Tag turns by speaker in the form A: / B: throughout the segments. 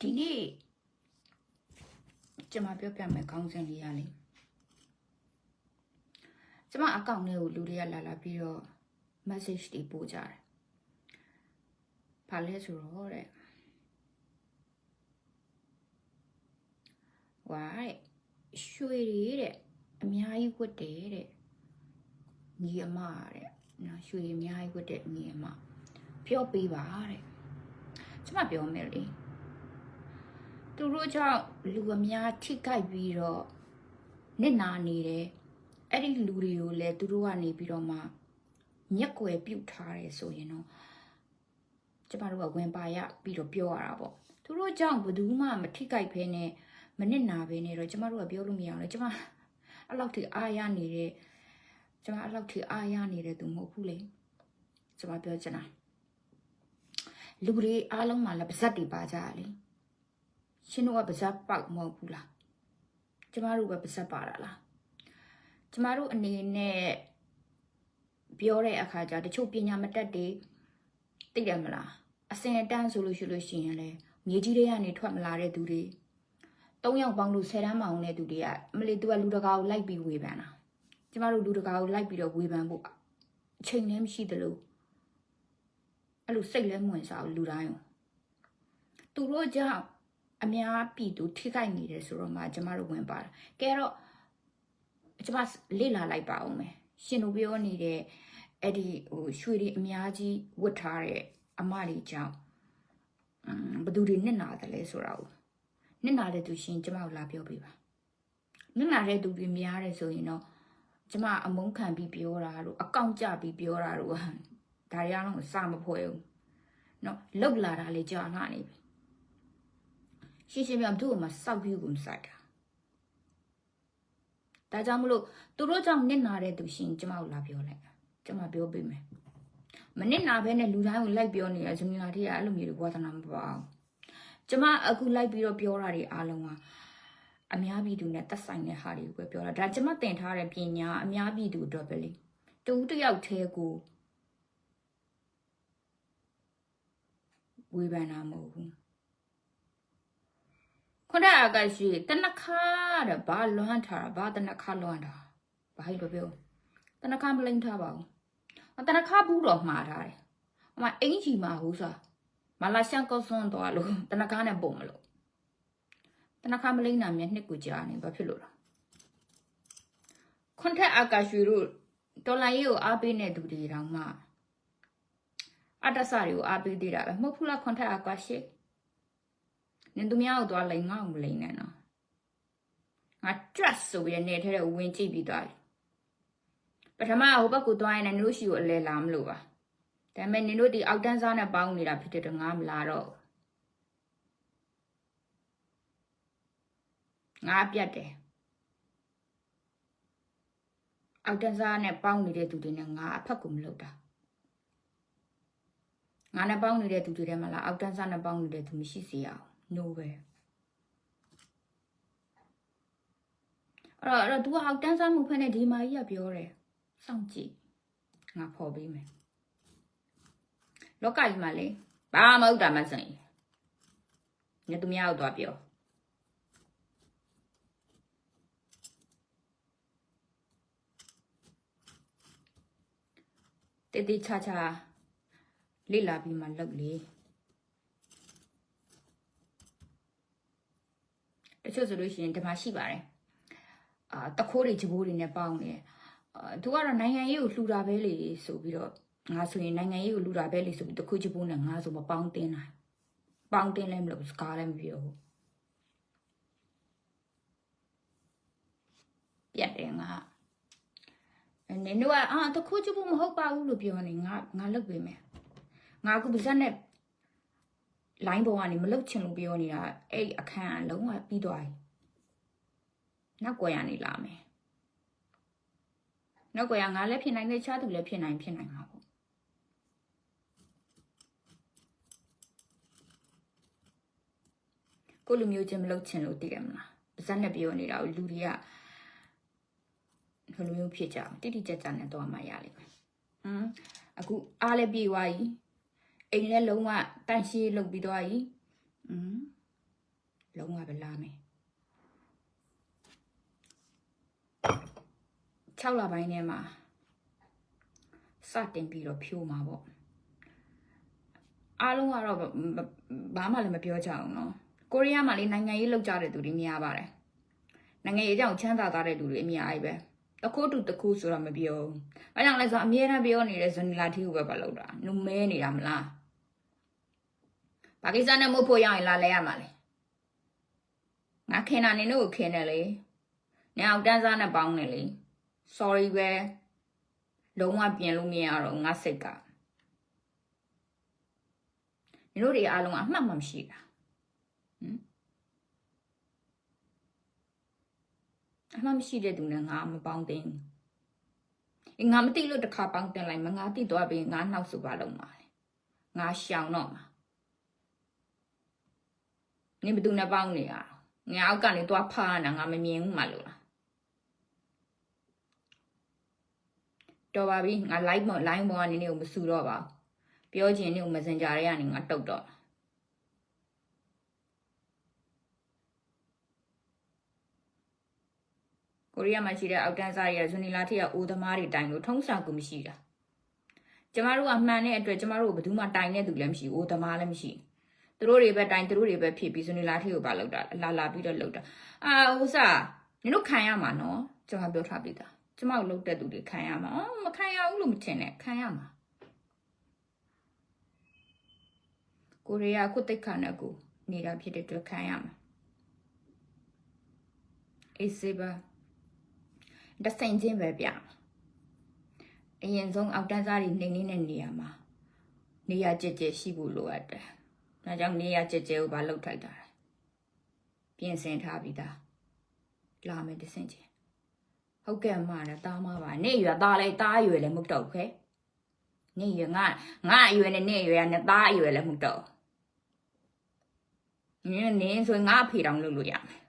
A: ဒီနေ့ကျွန်မပြောပြမယ်ခေါင်းစဉ်လေးရလေကျွန်မအကောင့်ထဲကိုလူတွေကလာလာပြီးတော့ message တွေပို့ကြတယ်။ဘာလဲဆိုတော့တဲ့ဝါတဲ့ရွှေတွေတဲ့အများကြီးဝတ်တယ်တဲ့ညီအမတဲ့နော်ရွှေအများကြီးဝတ်တဲ့ညီအမပြောပေးပါတဲ့ကျွန်မပြောမယ်လေ သူတို့ကြောင့်လူအများထိခိုက်ပြီးတော့နစ်နာနေတယ်အဲ့ဒီလူတွေကိုလည်းသူတို့ကနေပြီးတော့မှညက်ွယ်ပြုတ်ထားတယ်ဆိုရင်တော့ကျမတို့ကဝင်ပါရပြီးတော့ပြောရတာပေါ့သူတို့ကြောင့်ဘယ်သူမှမထိခိုက်ဖဲနဲ့မနစ်နာဖဲနဲ့တော့ကျမတို့ကပြောလို့မရအောင်လေကျမအဲ့လောက်ထိအားရနေတဲ့ကျမအဲ့လောက်ထိအားရနေတဲ့သူမဟုတ်ဘူးလေကျမပြောချင်တာလူတွေအားလုံးမှာလည်းပါဇက်တွေပါကြရလေ ရှင်တို့ကပါဇက်ပေါက်မဟုတ်ဘူးလားကျမတို့ပဲပါဇက်ပါတာလားကျမတို့အနေနဲ့ပြောတဲ့အခါကျတချို့ပညာမတတ်တွေသိတယ်မလားအစင်အတန်းဆိုလို့ရှိလို့ရှိရင်လေမြေကြီးတွေကနေထွက်မလာတဲ့သူတွေ၃ယောက်ပေါင်းလို့၁၀တန်းမအောင်တဲ့သူတွေကအမလီသူကလူတကာကိုလိုက်ပြီးဝေဖန်တာကျမတို့လူတကာကိုလိုက်ပြီးတော့ဝေဖန်ဖို့အချိန်လည်းမရှိသလိုအဲ့လိုစိတ်လည်းမဝင်စားဘူးလူတိုင်းကိုသူတို့ကြောင့် အများပြည်သူထိခိုက်နေတယ်ဆိုတော့မှကျမတို့ဝင်ပါတာကဲတော့ကျမလေ့လာလိုက်ပါအောင်မယ်ရှင်တို့ပြောနေတဲ့အဲ့ဒီဟိုရွှေတွေအများကြီးဝတ်ထားတဲ့အမတွေကြောင့်အမ်ဘယ်သူတွေနစ်နာတယ်လဲဆိုတာကိုနစ်နာတဲ့သူရှင်ကျမကိုလာပြောပြပါနစ်နာတဲ့သူတွေများတယ်ဆိုရင်တော့ကျမအမုန်းခံပြီးပြောတာတို့အကောင့်ကြပြီးပြောတာတို့ဒါတွေကတော့စမဖွဲဘူးเนาะလောက်လာတာလေကြာလာနေပြီ ရှင်းရှင်းပြသူ့ကိုမှစောက်ပြီးကိုမဆိုင်တာဒါကြောင့်မလို့သူတို့ကြောင့်နစ်နာတဲ့သူရှင်ကျမကိုလာပြောလိုက်ကျမပြောပေးမယ်မနစ်နာဘဲနဲ့လူတိုင်းကိုလိုက်ပြောနေတဲ့ဇနီးလာတွေကအဲ့လိုမျိုးတွေဝါသနာမပါဘူးကျမအခုလိုက်ပြီးတော့ပြောတာတွေအားလုံးကအများပြည်သူနဲ့တက်ဆိုင်တဲ့ဟာတွေကိုပဲပြောတာဒါကျမတင်ထားတဲ့ပညာအများပြည်သူအတွက်ပဲလေတူတယောက်တည်းကိုဝေဖန်တာမဟုတ်ဘူး ခုနကရှိတနခါတဲ့ဘာလွမ်းထားတာဘာတနခါလွမ်းတာဘာလို့ပြောတနခါမလိမ့်ထားပါဘူးအတနခါဘူးတော့မှားထားတယ်အမအင်ကြီးမှာဟုတ်စားမလာရှန်ကောဆွန်းတော့လို့တနခါနဲ့ပုံမလို့တနခါမလိမ့်တာမြက်နှစ်ကိုကြာနေဘာဖြစ်လို့လဲခွန်ထက်အာကာရွှေတို့တော်လိုင်းရေးကိုအားပေးနေသူတွေတောင်မှအတ္တဆတွေကိုအားပေးသေးတာပဲမဟုတ်ဘူးလားခွန်ထက်အာကာရှိ နင်သူများကိုသွားလိန်ငါ့ကိုမလိန်နဲ့နော်ငါ trust ဆိုပြီးနေထဲတဲ့ဝင်ကြည့်ပြီးသွားပြီပထမဟိုဘက်ကိုသွားရင်လည်းနင်တို့ရှိကိုအလဲလာမလို့ပါဒါပေမဲ့နင်တို့ဒီအောက်တန်းစားနဲ့ပေါင်းနေတာဖြစ်တဲ့တော့ငါမလာတော့ငါပြတ်တယ်အောက်တန်းစားနဲ့ပေါင်းနေတဲ့သူတွေနဲ့ငါအဖက်ကိုမလုပ်တာငါနဲ့ပေါင်းနေတဲ့သူတွေထဲမှာလားအောက်တန်းစားနဲ့ပေါင်းနေတဲ့သူမရှိစေရအောင် no ပဲအဲ့တော့အဲ့တော့ तू ကအောက်တန်းစားမှုဖက်နဲ့ဒီမာကြီးကပြောတယ်စောင့်ကြည့်ငါဖော်ပေးမယ်လောကကြီးမှာလေဘာမဟုတ်တာမစင်ညသူများကိုသွားပြောတေးတေးချာချာလိလာပြီးမှလုပ်လေ တချို့ဆိုလို့ရှိရင်ဒီမှာရှိပါတယ်အာတခိုးတွေဂျဘိုးတွေနဲ့ပေါင်းနေအာသူကတော့နိုင်ငံရေးကိုလှူတာပဲလေဆိုပြီးတော့ငါဆိုရင်နိုင်ငံရေးကိုလှူတာပဲလေဆိုပြီးတခိုးဂျဘိုးနဲ့ငါဆိုမပေါင်းတင်နိုင်ပေါင်းတင်လည်းမလို့စကားလည်းမပြောဘူးပြတ်တယ်ငါအဲ့နင်တို့ကအာတခိုးဂျဘိုးမဟုတ်ပါဘူးလို့ပြောနေငါငါလုပ်ပေးမယ်ငါအခုပါဇက်နဲ့ line ပေါ်ကနေမလုတ်ချင်လို့ပြောနေတာအဲ့အခန်းအလုံးဝပြီးသွားပြီနောက်ကွယ်ရနေလာမယ်နောက်ကွယ်ရငါလည်းဖြစ်နိုင်တယ်ချားသူလည်းဖြစ်နိုင်ဖြစ်နိုင်မှာပေါ့ကိုလူမျိုးချင်းမလုတ်ချင်လို့တည်ရမလားပါဇက်နဲ့ပြောနေတာကိုလူတွေကဘယ်လိုမျိုးဖြစ်ကြအောင်တိတိကျကျနဲ့တော့မှရလိမ့်မယ်ဟမ်အခုအားလည်းပြေးသွားပြီ အိမ်လည်းလုံးဝတန့်ရှင်းလုပ်ပြီးတော့ကြီးอืมလုံးဝပဲလာမယ်6လပိုင်းထဲမှာစတင်ပြီးတော့ဖြိုးမှာပေါ့အားလုံးကတော့ဘာမှလည်းမပြောကြအောင်နော်ကိုရီးယားမှာလေနိုင်ငံရေးလောက်ကြတဲ့သူတွေများပါတယ်နိုင်ငံရေးအကြောင်းချမ်းသာသားတဲ့လူတွေအများကြီးပဲတစ်ခုတူတစ်ခုဆိုတော့မပြောဘူးဘာကြောင့်လဲဆိုတော့အမြဲတမ်းပြောနေတဲ့ဇနီလာတီကိုပဲပါလို့တာနုမဲနေတာမလား ပါကစ္စတန်နဲ့မဟုတ်ဖို့ရရင်လာလဲရမှာလေငါခင်တာနင်တို့ကိုခင်တယ်လေညအောင်တန်းစားနဲ့ပေါင်းတယ်လေ sorry ပဲလုံးဝပြင်လို့မရတော့ငါစိတ်ကနင်တို့တွေအားလုံးအမှတ်မှမရှိတာဟမ်အမှတ်မရှိတဲ့သူနဲ့ငါမပေါင်းသိဘူးအေးငါမသိလို့တစ်ခါပေါင်းတင်လိုက်မငါသိသွားပြီငါနှောက်စုပါလုံးပါလေငါရှောင်တော့မှာ နင်ဘယ်သူနဲ့ပေါင်းနေရအောင်ငါအောက်ကနေသွားဖားနေတာငါမမြင်ဘူးမှလို့လားတော်ပါပြီငါ live မော် line ပေါ်ကနေနေကိုမစူတော့ပါဘူးပြောချင်နေကို messenger တွေကနေငါတုတ်တော့ကိုရီးယားမှာရှိတဲ့အောက်တန်းစားတွေကဇွန်နီလာထိကအိုသမားတွေတိုင်လို့ထုံးစံကူမရှိတာကျမတို့ကမှန်တဲ့အတွက်ကျမတို့ကဘယ်သူမှတိုင်တဲ့သူလည်းမရှိအိုသမားလည်းမရှိ သူတို့တွေပဲတိုင်သူတို့တွေပဲဖြစ်ပြီးဇွန်နီလာထိကိုပါလောက်တာလာလာပြီးတော့လောက်တာအာဥစားနင်တို့ခံရမှာနော်ကျမပြောထားပြီးသားကျမတို့လုတ်တဲ့သူတွေခံရမှာအော်မခံရဘူးလို့မထင်နဲ့ခံရမှာကိုရီးယားခုတိတ်ခါနဲ့ကိုနေတာဖြစ်တဲ့အတွက်ခံရမှာအေးစေပါတဆင်ချင်းပဲပြအရင်ဆုံးအောက်တန်းစားတွေနေနေနဲ့နေရမှာနေရကြက်ကြက်ရှိဖို့လိုအပ်တယ် ဒါကြောင့်နေရကြက်ကြက်ကိုပါလှုပ်ထိုက်တာပြင်ဆင်ထားပြီးသားလာမယ်တဆင်ချင်းဟုတ်ကဲ့အမနဲ့တားမပါနေရွယ်သားလိုက်တားရွယ်လည်းမဟုတ်တော့ခဲနေရွယ်ငါငါအရွယ်နဲ့နေရွယ်နဲ့တားအရွယ်လည်းမဟုတ်တော့နင်းနင်းဆိုငါအဖေတောင်လုပ်လို့ရမယ်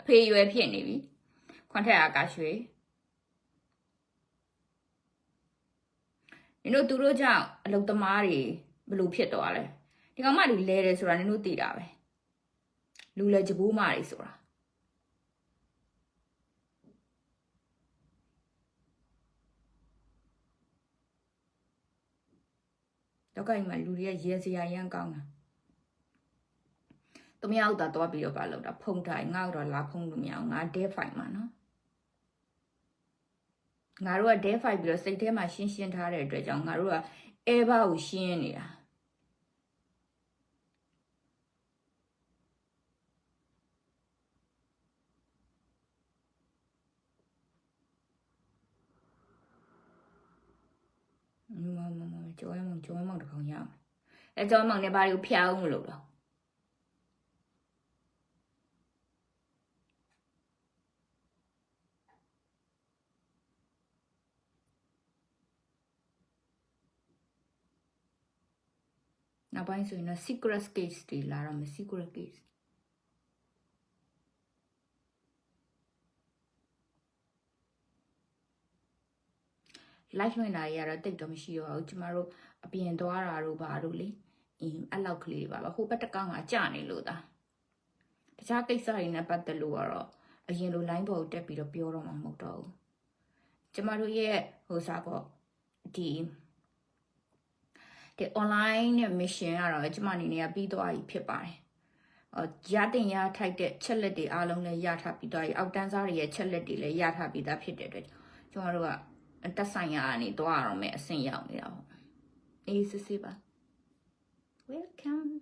A: အဖေရွယ်ဖြစ်နေပြီခွန်ထက်အာကာရွှေနင်တို့သူတို့ကြောင့်အလုသမားတွေ ဘလို့ဖြစ်သွားလဲဒီကောင်မတွေလဲတယ်ဆိုတာနင်တို့သိတာပဲလူလဲကြဘူးမတွေဆိုတာတော့ကိုင်မှာလူတွေကရဲစရာရမ်းကောင်းတာသူမရောက်တာတော့ပြီးတော့ပါလို့တာဖုံတိုင်းငါ့တော့လာဖုံလို့မရအောင်ငါဒဲဖိုင်မှာနော်ငါတို့ကဒဲဖိုင်ပြီးတော့စိတ်ထဲမှာရှင်းရှင်းထားတဲ့အတွက်ကြောင့်ငါတို့ကအဲဘာကိုရှင်းနေတာ မမမမကျော်ရမောင်ကျော်ရမောင်တကောင်ရအောင်အဲကျော်ရမောင်နဲ့ဘာတွေကိုဖျားအောင်မလို့တော့နောက်ပိုင်းဆိုရင်တော့ secret case တွေလာတော့မယ် secret case live ဝင်တာတွေကတော့တိတ်တော့မရှိတော့ဘူးကျမတို့အပြင်သွားတာတို့ဘာတို့လေအင်းအဲ့လောက်ကလေးတွေပါပါဟိုဘက်တစ်ကောင်ကကြာနေလို့သာတခြားကိစ္စတွေနဲ့ပတ်သက်လို့ကတော့အရင်လို line ပေါ်ကိုတက်ပြီးတော့ပြောတော့မှာမဟုတ်တော့ဘူးကျမတို့ရဲ့ဟိုစားပေါ့ဒီဒီ online နဲ့ mission ကတော့ကျမအနေနဲ့ကပြီးသွားပြီဖြစ်ပါတယ်အော်ရတင်ရထိုက်တဲ့ချက်လက်တွေအားလုံးလည်းရထားပြီးသွားပြီအောက်တန်းစားတွေရဲ့ချက်လက်တွေလည်းရထားပြီးသားဖြစ်တဲ့အတွက်ကျမတို့က တက်ဆိုင်ရာကနေတော့ရအောင်မယ်အဆင့်ရောက်နေတာပေါ့အေးစစ်စစ်ပါ welcome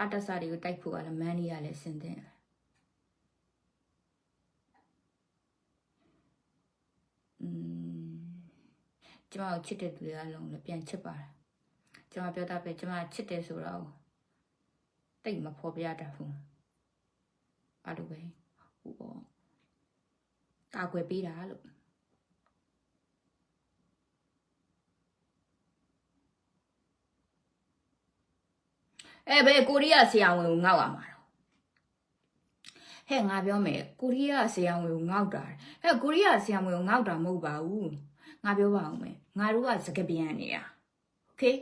A: အတ္တစာတွေကိုတိုက်ဖို့ကလည်းမန်နီရလည်းဆင်သင့်တယ်อืมကျမကိုချစ်တဲ့သူတွေအလုံးလည်းပြန်ချစ်ပါတယ်ကျမပြောတာပဲကျမချစ်တယ်ဆိုတော့တိတ်မဖော်ပြတတ်ဘူး အဲ့လိုပဲဟိုပေါ့ကာကွယ်ပေးတာလို့အဲဘယ်ကိုရီးယားဆရာဝန်ကိုငေါ့ရမှာတော့ဟဲ့ငါပြောမယ်ကိုရီးယားဆရာဝန်ကိုငေါ့တာဟဲ့ကိုရီးယားဆရာဝန်ကိုငေါ့တာမဟုတ်ပါဘူးငါပြောပါအောင်မယ်ငါတို့ကစကပြန်နေတာ okay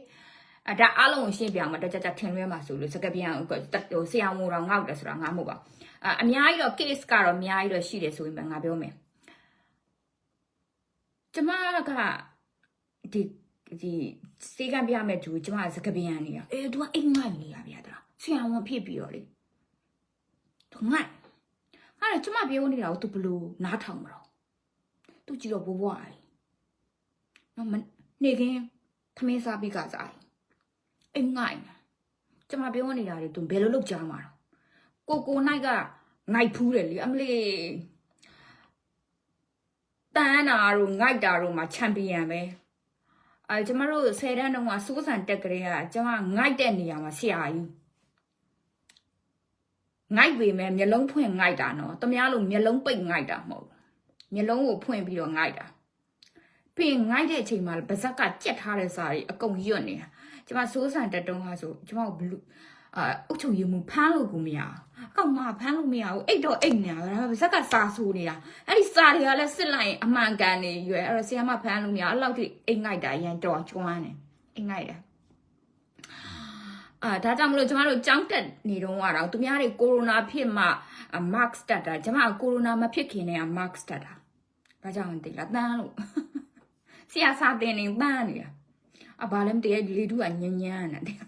A: အဒါအားလုံးကိုရှင်းပြအောင်မတကြကြထင်လွဲမှာဆိုလို့စကပြန်ဟိုဆရာမိုးတော့ငေါက်တယ်ဆိုတာငါမဟုတ်ပါအ အများကြီးတော့ case ကတော့အများကြီးတော့ရှိတယ်ဆိုရင်ငါပြောမယ်ကျမကဒီဒီစေကံပြမဲ့သူကျမစကပြန်နေရအဲသူကအိမ်ငိုက်နေရဗျာတလားဆရာဝန်ဖြစ်ပြီးတော့လေသူငိုက်အဲ့ဒါကျမပြောနေတာကိုသူဘလို့နားထောင်မလို့သူကြည့်တော့ဘဘွားလေနော်မနေခင်းသမင်းစားပြီးကစားအိမ်ငိုက်ကျမပြောနေတာတွေသူဘယ်လိုလုပ်ကြမှာလဲ ကိုကိုနိုင်ကငိုက်ဖူးတယ်လေအမလေးတန်းနာတို့ငိုက်တာတို့မှာချန်ပီယံပဲအဲကျမတို့10တန်းတုန်းကစိုးစံတက်ကလေးကကျမငိုက်တဲ့နေရာမှာဆရာကြီးငိုက်ပေမဲ့မျက်လုံးဖွင့်ငိုက်တာနော်တမ ्या လို့မျက်လုံးပိတ်ငိုက်တာမဟုတ်ဘူးမျက်လုံးကိုဖွင့်ပြီးတော့ငိုက်တာပြီးရင်ငိုက်တဲ့အချိန်မှာပါဇက်ကကြက်ထားတဲ့စာတွေအကုန်ရွတ်နေတာကျမစိုးစံတက်တုံးကဆိုကျမဘလူအာအုတ်ချုံရမှုဖမ်းလို့ကိုမရဘူးအ ကောင်မဖမ်းလို့မရဘူးအိတ်တော့အိတ်နေတာဒါပေမဲ့ပါဇက်ကစာဆူနေတာအဲ့ဒီစာတွေကလည်းစစ်လိုက်ရင်အမှန်ကန်နေရွယ်အဲ့တော့ဆရာမဖမ်းလို့မရအဲ့လောက်ထိအိတ်ငိုက်တာရန်တော်ကျွမ်းနေအိတ်ငိုက်တာအာဒါကြောင့်မလို့ကျမတို့ကြောင်းတက်နေတော့ကတော့သူများတွေကိုရိုနာဖြစ်မှ max တက်တာကျမကကိုရိုနာမဖြစ်ခင်တည်းက max တက်တာဘာကြောင့်လဲသိလားတန်းလို့ဆရာစာတင်နေတန်းနေတာအဘာလဲမတည့်လေတူကညဉ့်ညမ်းနေတယ်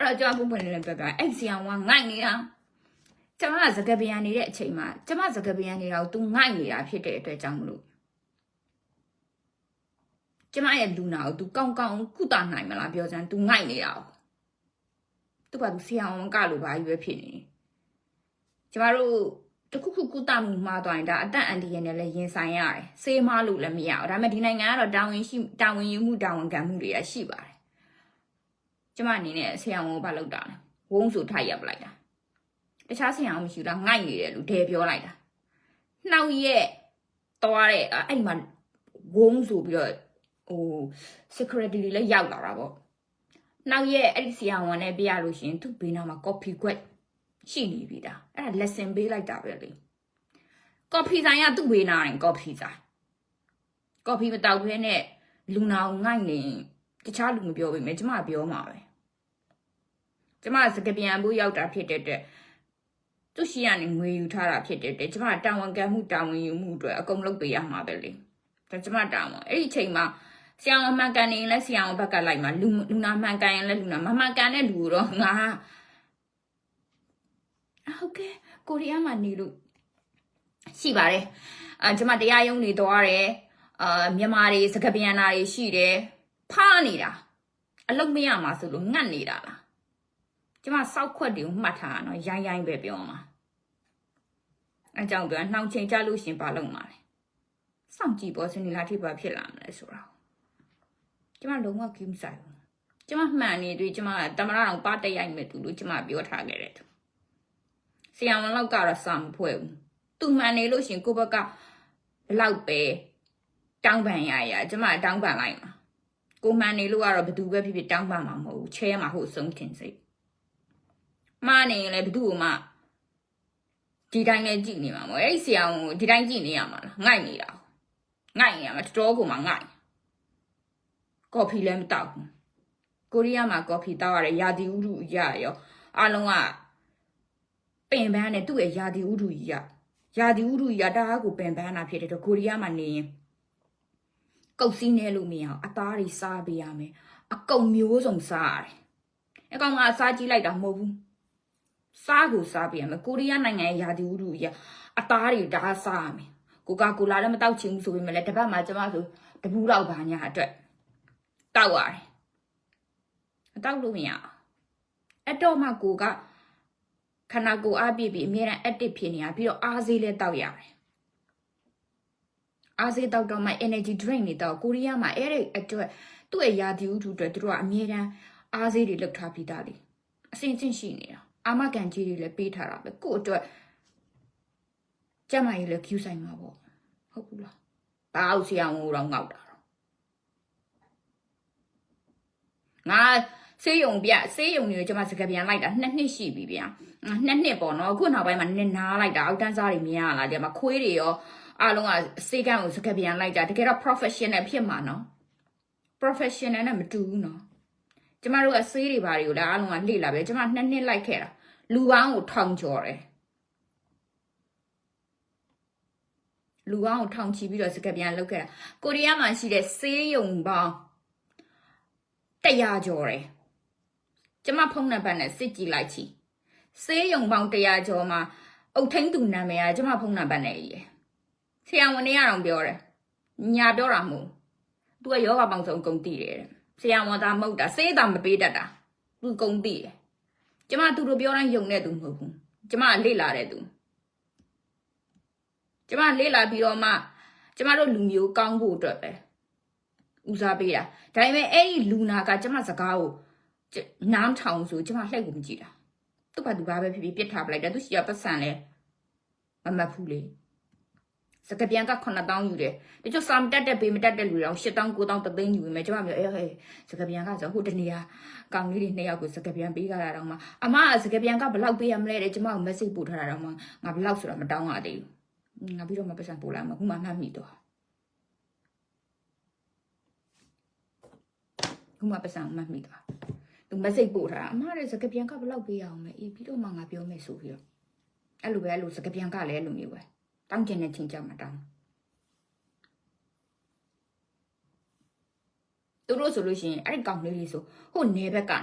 A: အဲ့တော့ကျမဘုံပွင့်နေပြပြအဲ့ဆရာကငိုက်နေတာ ကျမကစကပီယံနေတဲ့အချိန်မှာကျမစကပီယံနေတာကို तू ငိုက်နေတာဖြစ်တဲ့အတွက်ကြောင့်မလို့ကျမရဲ့လူနာကို तू ကောင်းကောင်းကုသနိုင်မလားပြောစမ်း तू ငိုက်နေတာ哦သူ့ဘာသူဆရာဝန်ကလို့ဘာကြီးပဲဖြစ်နေကျမတို့တခုခုကုသမှုမှားသွားရင်ဒါအသက်အန္တရာယ်နဲ့လည်းရင်ဆိုင်ရတယ်ဆေးမလို့လည်းမရဘူးဒါပေမဲ့ဒီနိုင်ငံကတော့တာဝန်ရှိတာဝန်ယူမှုတာဝန်ခံမှုတွေကရှိပါတယ်ကျမအနေနဲ့ဆရာဝန်ကိုဘာလုပ်တာလဲဝုန်းဆိုထားရပ်ပလိုက်တာ တခြားဆရာဝန်မရှိဘူးလားငိုက်နေတယ်လို့ဒဲပြောလိုက်တာနှောက်ရက်သွားတဲ့အဲ့ဒီမှာဝုန်းဆိုပြီးတော့ဟို security တွေလည်းရောက်လာတာပေါ့နောက်ရက်အဲ့ဒီဆရာဝန်နဲ့ပြရလို့ရှရင်သူ့ဘေးနားမှာ coffee ခွက်ရှိနေပြီဒါအဲ့ဒါ lesson ပေးလိုက်တာပဲလေ coffee ဆိုင်ကသူ့ဘေးနားရင် coffee ဆိုင် coffee မတောက်ဖဲနဲ့လူနာကိုငိုက်နေတခြားလူမပြောပေမဲ့ကျမပြောမှာပဲကျမစကပြန်ဘူးရောက်တာဖြစ်တဲ့အတွက် သူ့ရှိရနေငွေယူထားတာဖြစ်တဲ့အတွက်ကျမတာဝန်ခံမှုတာဝန်ယူမှုအတွက်အကုန်လုပ်ပေးရမှာပဲလေဒါကျမတာဝန်အဲ့ဒီအချိန်မှာဆရာဝန်မှန်ကန်နေရင်လည်းဆရာဝန်ဘက်ကလိုက်မှာလူလူနာမှန်ကန်ရင်လည်းလူနာမမှန်ကန်တဲ့လူကိုတော့ငါဟုတ်ကဲ့ကိုရီးယားမှာနေလို့ရှိပါတယ်အာကျွန်မတရားရုံးနေသွားတယ်အာမြန်မာတွေစကပြန်နာတွေရှိတယ်ဖားနေတာအလုတ်မရမှာဆိုလို့ငတ်နေတာလားကျွန်မစောက်ခွက်တွေကိုမှတ်ထားတာနော်ရိုင်းရိုင်းပဲပြောမှာ အကြောင်းပြောနှောင်ချိန်ကြလို့ရှင်ပါလုံးပါလေစောင့်ကြည့်ပေါ်စနေလာထိပါဖြစ်လာမလဲဆိုတော့ကျမလုံးဝကင်းမဆိုင်ဘူးကျမမှန်နေတွေ့ကျမတမရအောင်ပါတက်ရိုက်မဲ့သူလို့ကျမပြောထားခဲ့တယ်သူဆရာဝန်လောက်ကတော့စာမဖွဲ့ဘူးသူမှန်နေလို့ရှင်ကိုဘက်ကဘလောက်ပဲတောင်းပန်ရရကျမတောင်းပန်လိုက်မှာကိုမှန်နေလို့ကတော့ဘသူပဲဖြစ်ဖြစ်တောင်းပန်မှာမဟုတ်ဘူးချဲမှာဟုတ်ဆုံးတင်စိတ်မှားနေရင်လည်းဘသူ့ကိုမှ ဒီတိုင်းနဲ့ကြည့်နေမှာမဟုတ်အဲ့ဒီဆရာဝန်ကိုဒီတိုင်းကြည့်နေရမှာလားငိုက်နေတာငိုက်နေရမှာတော်တော်ကိုမှငိုက်ကော်ဖီလည်းမတောက်ဘူးကိုရီးယားမှာကော်ဖီတောက်ရတယ်ရာသီဥတုအရရောအားလုံးကပင်ပန်းနဲ့သူ့ရဲ့ရာသီဥတုကြီးရရာသီဥတုကြီးရတအားကိုပင်ပန်းတာဖြစ်တဲ့တော့ကိုရီးယားမှာနေရင်ကုတ်စည်းနေလို့မရအောင်အသားတွေစားပေးရမယ်အကုံမျိုးစုံစားရတယ်အကောင်ကအစားကြီးလိုက်တာမဟုတ်ဘူး စားကိုစားပေးရမယ်ကိုရီးယားနိုင်ငံရဲ့ရာသီဥတုကြီးရအသားတွေဒါစားရမယ်ကိုကာကိုလာလည်းမတောက်ချင်ဘူးဆိုပေမဲ့လည်းတစ်ပတ်မှကျမဆိုတပူးတော့ဘာညာအတွက်တောက်ရတယ်မတောက်လို့မရအောင်အဲ့တော့မှကိုကခန္ဓာကိုယ်အပြည့်ပြည့်အမြဲတမ်း active ဖြစ်နေတာပြီးတော့အားစေးလည်းတောက်ရတယ်အားစေးတောက်တော့မှ energy drink တွေတောက်ကိုရီးယားမှာအဲ့ဒီအတွက်သူ့ရဲ့ယာဒီဥထုအတွက်သူတို့ကအမြဲတမ်းအားစေးတွေလောက်ထားပြီးသားလေအစင်စင်ရှိနေတာ အာမကန်ကြီးတွေလည်းပေးထားတာပဲကို့အတွက်ကျမကြီးလည်း queue ဆိုင်မှာပေါ့ဟုတ်ဘူးလားဘာအောင်ဆရာဝန်တော့ငေါက်တာငါဆေးရုံပြဆေးရုံတွေကိုကျွန်မစကပြန်လိုက်တာနှစ်နှစ်ရှိပြီဗျာနှစ်နှစ်ပေါ့နော်အခုနောက်ပိုင်းမှာနည်းနားလိုက်တာအောက်တန်းစားတွေမြင်ရလားဒီမှာခွေးတွေရောအားလုံးကစေကန်းကိုစကပြန်လိုက်တာတကယ်တော့ professional ဖြစ်မှာနော် professional နဲ့မတူဘူးနော် ကျမတို့ကဆေးတွေဘာတွေကိုလည်းအားလုံးကလှေ့လာပဲကျမနှစ်နှစ်လိုက်ခဲ့တာလူပေါင်းကိုထောင်ကျော်တယ်လူပေါင်းကိုထောင်ချီပြီးတော့စကပြန်လောက်ခဲ့တာကိုရီးယားမှာရှိတဲ့ဆေးရုံပေါင်း100ကျော်တယ်ကျမဖုန်းနံပါတ်နဲ့စစ်ကြည့်လိုက်ချီဆေးရုံပေါင်း100ကျော်မှာအုတ်ထင်းသူနာမည်ကကျမဖုန်းနံပါတ်နဲ့ရေးတယ်ဆရာဝန်တွေကတော့ပြောတယ်ညာပြောတာမဟုတ်သူကယောဂပေါင်းစုံကုန်တည်တယ်တဲ့ ဆရာဝန်သားမဟုတ်တာဆေးတာမပေးတတ်တာသူကုန်တည်တယ်ကျမသူတို့ပြောတိုင်းယုံတဲ့သူမဟုတ်ဘူးကျမလေ့လာတဲ့သူကျမလေ့လာပြီးတော့မှကျမတို့လူမျိုးကောင်းဖို့အတွက်ပဲဦးစားပေးတာဒါပေမဲ့အဲ့ဒီလူနာကကျမစကားကိုကျနားထောင်ဆိုကျမလှည့်ကိုမကြည့်တာသူ့ဘာသူဘာပဲဖြစ်ဖြစ်ပြစ်ထားပလိုက်တယ်သူရှိရပတ်စံလဲမမတ်ဘူးလေ စကပြန်က9000ယူတယ်တချို့စာမတက်တဲ့ပေးမတက်တဲ့လူတွေတော့8000 9000တသိန်းယူမယ်ကျမပြောအေးဟဲ့စကပြန်ကဆိုဟိုတနေရာကောင်လေးတွေနှစ်ယောက်ကိုစကပြန်ပေးကြတာတော့မှအမကစကပြန်ကဘယ်လောက်ပေးရမလဲတဲ့ကျမကို message ပို့ထားတာတော့မှငါဘယ်လောက်ဆိုတာမတောင်းရသေးဘူးငါပြီးတော့မပတ်စံပို့လိုက်မှာခုမှမှတ်မိတော့ခုမှပတ်စံမှတ်မိတော့သူ message ပို့ထားတာအမတဲ့စကပြန်ကဘယ်လောက်ပေးရအောင်လဲအေးပြီးတော့မှငါပြောမယ်ဆိုပြီးတော့အဲ့လိုပဲအဲ့လိုစကပြန်ကလည်းအဲ့လိုမျိုးပဲ တောင်းကျင်တဲ့ချင်းကြမှာတောင်းသူတို့ဆိုလို့ရှိရင်အဲ့ဒီကောင်လေးလေးဆိုဟိုနေဘက်ကနေ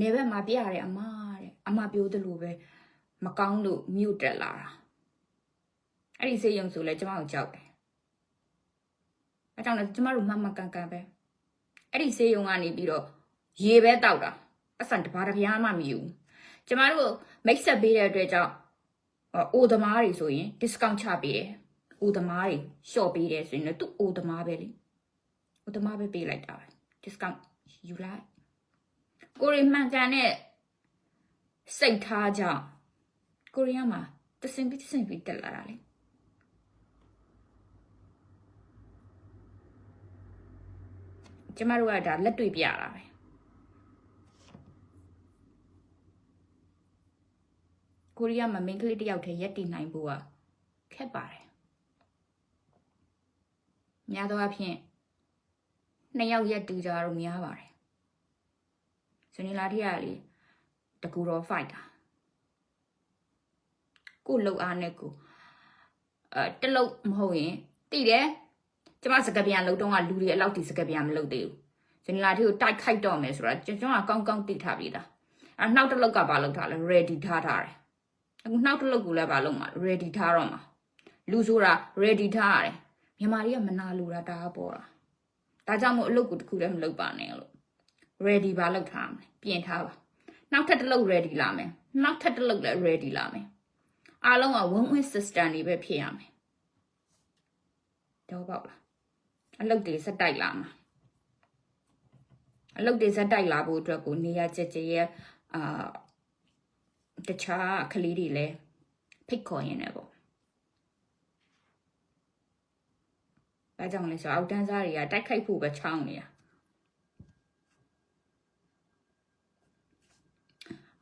A: နေဘက်မှာပြရတယ်အမတဲ့အမပြောသလိုပဲမကောင်းလို့မြုပ်တက်လာတာအဲ့ဒီစေယုံဆိုလဲကျမကိုကြောက်တယ်အဲကြောင့်လည်းကျမတို့မမကန်ကန်ပဲအဲ့ဒီစေယုံကနေပြီးတော့ရေပဲတောက်တာအဆန်တပါးတစ်ပြားမှမယူကျမတို့မိတ်ဆက်ပေးတဲ့အတွက်ကြောင့် အိုသမားတွေဆိုရင် discount ချပေးတယ်အိုသမားတွေ short ပေးတယ်ဆိုရင်လည်းသူ့အိုသမားပဲလေအိုသမားပဲပေးလိုက်တာပဲ discount ယူလိုက်ကိုရီမှန်ကန်တဲ့စိတ်ထားကြောင့်ကိုရီးယားမှာတစင်ပြီးတစင်ပြီးတက်လာတာလေကျမတို့ကဒါလက်တွေ့ပြတာပဲ ကိုရီးယားမှာမိန်းကလေးတစ်ယောက်တည်းရက်တည်နိုင်ဖို့ကခက်ပါတယ်များသောအားဖြင့်နှစ်ယောက်ရက်တည်ကြတော့များပါတယ်စနေလာတိရလေတကူတော့ fight တာကိုလှုပ်အားနဲ့ကိုအဲတလုတ်မဟုတ်ရင်တိတယ်ကျမစကပြန်လှုပ်တော့ကလူတွေအလောက်ထိစကပြန်မလှုပ်သေးဘူးစနေလာတိကိုတိုက်ခိုက်တော့မယ်ဆိုတာကျွန်တော်ကကောင်းကောင်းသိထားပြီးသားအဲနောက်တစ်လုတ်ကဘာလုပ်ထားလဲ ready ထားထားတယ် အခုနောက်တစ်လုတ်ကိုလည်းဘာလုပ်မှာ ready ထားတော့မှာလူဆိုတာ ready ထားရတယ်မြန်မာတွေကမနာလိုတာတအားပေါ်တာဒါကြောင့်မို့အလုပ်ကိုတစ်ခုတည်းမလုပ်ပါနဲ့လို့ ready ဘာလုပ်ထားမလဲပြင်ထားပါနောက်ထပ်တစ်လုတ် ready လာမယ်နောက်ထပ်တစ်လုတ်လည်း ready လာမယ်အားလုံးက win win system တွေပဲဖြစ်ရမယ်တော့ပေါ့လားအလုပ်တွေစက်တိုက်လာမှာအလုပ်တွေစက်တိုက်လာဖို့အတွက်ကိုနေရာကြက်ကြရဲ့အာ တခြားကလေးတွေလည်းဖိတ်ခေါ်ရင်လည်းပေါ့ဘာကြောင့်လဲဆိုတော့အောက်တန်းစားတွေကတိုက်ခိုက်ဖို့ပဲချောင်းနေတာ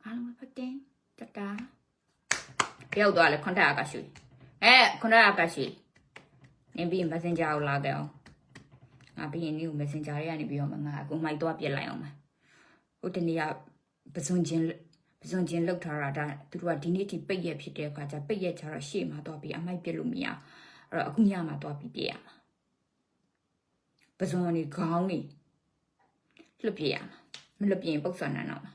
A: အားလုံးပဲဖတ်တင်တတာရောက်သွားလဲခွန်တာကရှိအဲခွန်တာကရှိနင်ပြီး messenger ကိုလာခဲ့အောင်ငါပြီးရင်နင်ကို messenger တွေကနေပြီးတော့ငါအခုမိုက်တော့ပြစ်လိုက်အောင်မယ်ဟိုတနေ့ကပစွန်ချင်း ပစွန်ချင်းလောက်ထားတာဒါသူတို့ကဒီနေ့ထိပိတ်ရက်ဖြစ်တဲ့အခါကျပိတ်ရက်ချတော့ရှေ့မှာတော့ပြီးအမိုက်ပြစ်လို့မရအဲ့တော့အခုညမှာတော့ပြီးပြရမှာပစွန်နေခေါင်းနေလွတ်ပြရမှာမလွတ်ပြရင်ပုတ်ဆန်နန်းတော့မှာ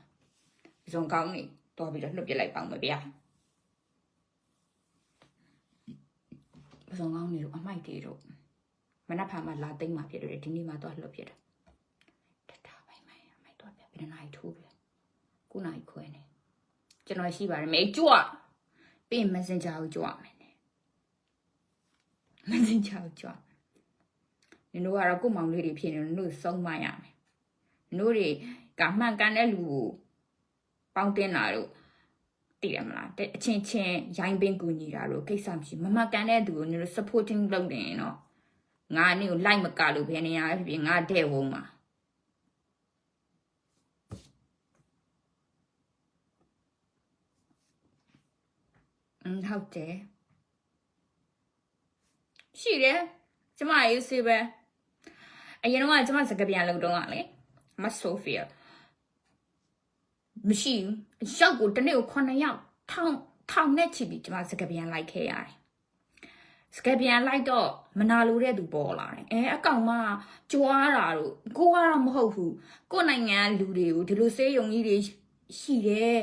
A: ပစွန်ကောင်းနေတော့ပြီးတော့လွတ်ပြလိုက်ပေါင်းမယ်ဗျာပစွန်ကောင်းနေတော့အမိုက်တွေတော့မနက်ဖြန်မှလာသိမ့်မှာဖြစ်တယ်ဒီနေ့မှတော့လွတ်ပြတယ်တတပိုင်မိုင်အမိုက်တော့ပြဘယ်နှနိုင်ထိုးပြခုနိုင်ခွဲနေ ကျွန်တော်ရှိပါတယ်မေကြွပြီး messenger ကိုကြွမယ် messenger ကိုကြွနင်တို့ကတော့ကို့မောင်လေးတွေဖြစ်နေတယ်နင်တို့စုံမရမယ်နင်တို့တွေကမှန်ကန်တဲ့လူကိုပေါင်းတင်တာတို့တည်ရမလားအချင်းချင်းရိုင်းပင်းကူညီတာတို့ကိစ္စမရှိမမှန်ကန်တဲ့သူကိုနင်တို့ supporting လုပ်နေရင်တော့ငါနေကိုလိုက်မကလို့ဘယ်နေရာဖြစ်ဖြစ်ငါတဲ့ဝုံမှာ อืมဟုတ်တယ်ရှိတယ်ကျမရေးစေးပဲအရင်တော့ကကျမစကားပြန်လုပ်တော့ကလေမဆိုဖီယာမရှိဘူးရောက်ကိုတစ်နေ့ကို9ယောက်ထောင်ထောင်နဲ့ချီပြီးကျမစကပြန်လိုက်ခဲ့ရတယ်စကပြန်လိုက်တော့မနာလိုတဲ့သူပေါ်လာတယ်အဲအကောင်မကြွားတာတို့ကိုကတော့မဟုတ်ဘူးကိုယ့်နိုင်ငံကလူတွေကိုဒီလိုစေးရုံကြီးတွေ ရှိတယ်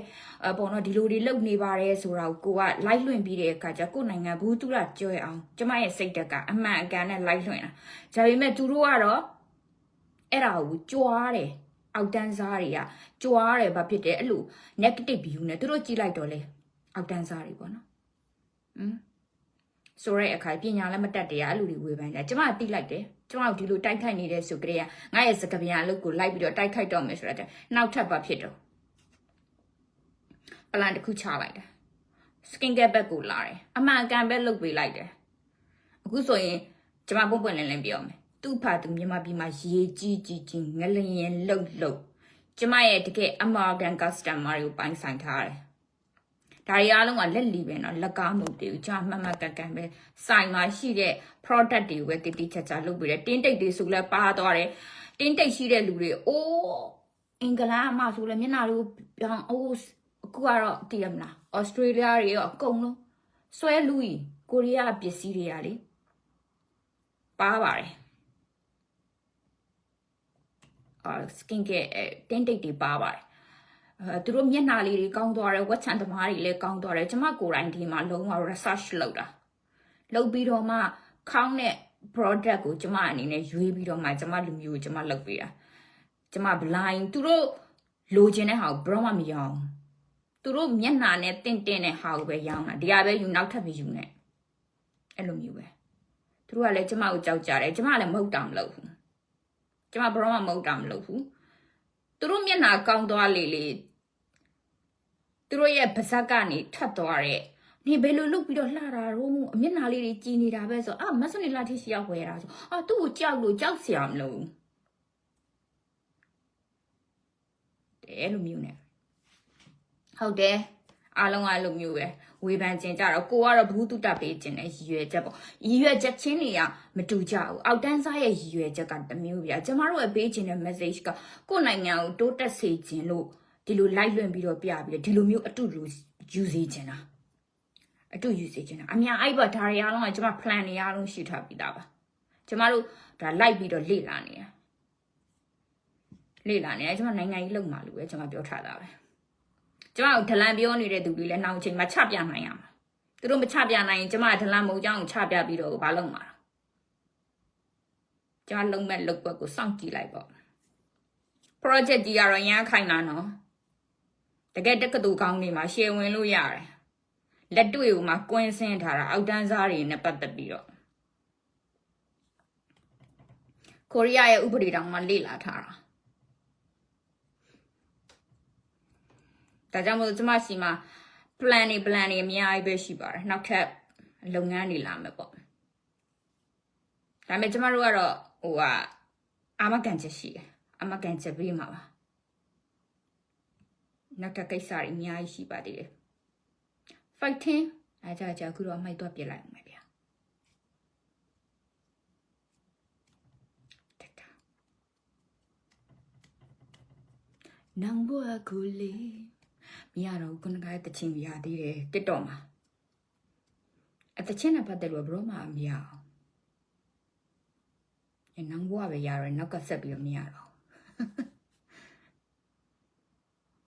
A: အပေါ်တော့ဒီလိုတွေလုပ်နေပါတယ်ဆိုတာကိုကိုကလိုက်လွှင့်ပြီးတဲ့အခါကျကိုယ့်နိုင်ငံဘူးသူရကြွယ်အောင်ကျမရဲ့စိတ်တက်ကအမှန်အကန်နဲ့လိုက်လွှင့်တာဒါပေမဲ့သူတို့ကတော့အဲ့ဒါကိုကြွားတယ်အောက်တန်းစားတွေကကြွားတယ်ဘာဖြစ်တယ်အဲ့လို negative view နဲ့သူတို့ကြည့်လိုက်တော့လေအောက်တန်းစားတွေပေါ့နော်ဟမ်ဆိုရဲအခါပညာလည်းမတတ်တရားအဲ့လိုတွေဝေဖန်ကြကျမကတိလိုက်တယ်ကျမတို့ဒီလိုတိုက်ခိုက်နေတဲ့ဆိုကြတဲ့ကငါရဲ့စကပြန်အလုပ်ကိုလိုက်ပြီးတော့တိုက်ခိုက်တော့မယ်ဆိုတော့နောက်ထပ်ပါဖြစ်တော့ ပလန်တစ်ခုချလိုက်တယ် skin care bag ကိုလာတယ်အမှန်အကန်ပဲလုပ်ပေးလိုက်တယ်အခုဆိုရင်ကျမပုံပွင့်လင်းလင်းပြောမယ်သူ့ဖာသူမြန်မာပြည်မှာရေကြီးကြီးကြီးငလျင်လှုပ်လှုပ်ကျမရဲ့တကယ် American customer တွေကိုပိုင်းဆိုင်ထားတယ်ဒါတွေအားလုံးကလက်လီပဲเนาะလက်ကားမဟုတ်သေးဘူးကျွန်တော်မှတ်မှတ်ကန်ကန်ပဲစိုင်မှာရှိတဲ့ product တွေကိုပဲတိတိကျကျလုပ်ပေးတယ်တင်းတိတ်တွေဆိုလဲပါသွားတယ်တင်းတိတ်ရှိတဲ့လူတွေအိုးအင်္ဂလန်အမဆိုလဲမျက်နှာတွေကိုပြောင်းအိုး အခုကတော့တည်ရမလားဩစတြေးလျတွေရောအကုန်လုံးဆွဲလူကြီးကိုရီးယားပစ္စည်းတွေကလေပါပါတယ်အာ skin care တင်းတိတ်တွေပါပါတယ်အဲသူတို့မျက်နှာလေးတွေကောင်းသွားတယ်ဝက်ချန်သမားတွေလည်းကောင်းသွားတယ်ကျမကိုယ်တိုင်ဒီမှာလုံးဝ research လုပ်တာလုပ်ပြီးတော့မှခေါင်းတဲ့ product ကိုကျမအနေနဲ့ရွေးပြီးတော့မှကျမလူမျိုးကိုကျမလုပ်ပေးတာကျမ blind သူတို့လိုချင်တဲ့ဟာကိုဘရောမမရောင်း သူတို့မျက်နှာနဲ့တင့်တင့်တဲ့ဟာကိုပဲရောင်းတာဒီဟာပဲယူနောက်ထပ်ပြီးယူနေအဲ့လိုမျိုးပဲသူတို့ကလည်းကျမကိုကြောက်ကြတယ်ကျမလည်းမဟုတ်တာမလုပ်ဘူးကျမဘရောမမဟုတ်တာမလုပ်ဘူးသူတို့မျက်နှာကောင်းသွားလေလေသူတို့ရဲ့ပါဇက်ကနေထွက်သွားတဲ့နေဘယ်လိုလုပ်ပြီးတော့လှတာရောအမျက်နှာလေးတွေကြည်နေတာပဲဆိုအာမဆနစ်လာထိရှိရောက်ဝယ်တာဆိုအာသူ့ကိုကြောက်လို့ကြောက်စရာမလိုဘူးအဲလိုမျိုးနဲ့ ဟုတ်တယ်အားလုံးကလိုမျိုးပဲဝေဖန်ခြင်းကြတော့ကိုကတော့ဘူးတုတပေးခြင်းနဲ့ရည်ရွယ်ချက်ပေါ့ရည်ရွယ်ချက်ချင်းတွေကမတူကြဘူးအောက်တန်းစားရဲ့ရည်ရွယ်ချက်ကတစ်မျိုးပြကျမတို့ရဲ့ပေးခြင်းတဲ့ message ကကိုယ့်နိုင်ငံကိုတိုးတက်စေခြင်းလို့ဒီလိုလိုက်လွှင့်ပြီးတော့ပြပြီးတော့ဒီလိုမျိုးအတူတူယူစေခြင်းတာအတူယူစေခြင်းတာအများအဲ့ပါဒါတွေအားလုံးကကျမ plan တွေအားလုံးရှိထားပြီးသားပါကျမတို့ဒါလိုက်ပြီးတော့လေ့လာနေတာလေ့လာနေတယ်ကျမနိုင်ငံကြီးလုံမှာလို့ပဲကျမပြောထားတာပဲ ကျမတို့ဒလန်ပြောနေတဲ့သူတွေလည်းနောက်ချိန်မှာချပြနိုင်ရမှာသူတို့မချပြနိုင်ရင်ကျမဒလန်မဟုတ်ကြောင်းချပြပြီးတော့ဘာလုပ်မှာကျမလုံးမဲ့လုပ်ဘက်ကိုစောင့်ကြည့်လိုက်ပေါ့ project ကြီးကတော့ရမ်းခိုင်တာနော်တကယ်တက္ကသိုလ်ကောင်းနေမှာရှယ်ဝင်လို့ရတယ်လက်တွေ့ကိုမှကွင်းစင်းထားတာအောက်တန်းစားတွေနဲ့ပတ်သက်ပြီးတော့ကိုရီးယားရဲ့ဥပဒေတောင်မှလေ့လာထားတာ ဒါကြောင့်မို့ကျမရှိမှာ plan တွေ plan တွေအများကြီးပဲရှိပါတယ်နောက်ထပ်လုပ်ငန်းတွေလာမယ်ပေါ့ဒါပေမဲ့ကျမတို့ကတော့ဟိုကအာမကန်ချက်ရှိတယ်အာမကန်ချက်ပေးမှာပါနောက်ထပ်ကိစ္စတွေအများကြီးရှိပါသေးတယ် fighting အဲကြကြအခုတော့အမိုက်တော့ပြစ်လိုက်အောင်မယ်ဗျာတက်တာနံဘောကူလီ မရတော့ခုနကတချင်းရသေးတယ်တစ်တော့မှာအတချင်းနဲ့ပတ်သက်လို့ဘရောမှမရအောင်အဲနံဘောကပဲရတော့နောက်ကဆက်ပြီးတော့မရတော့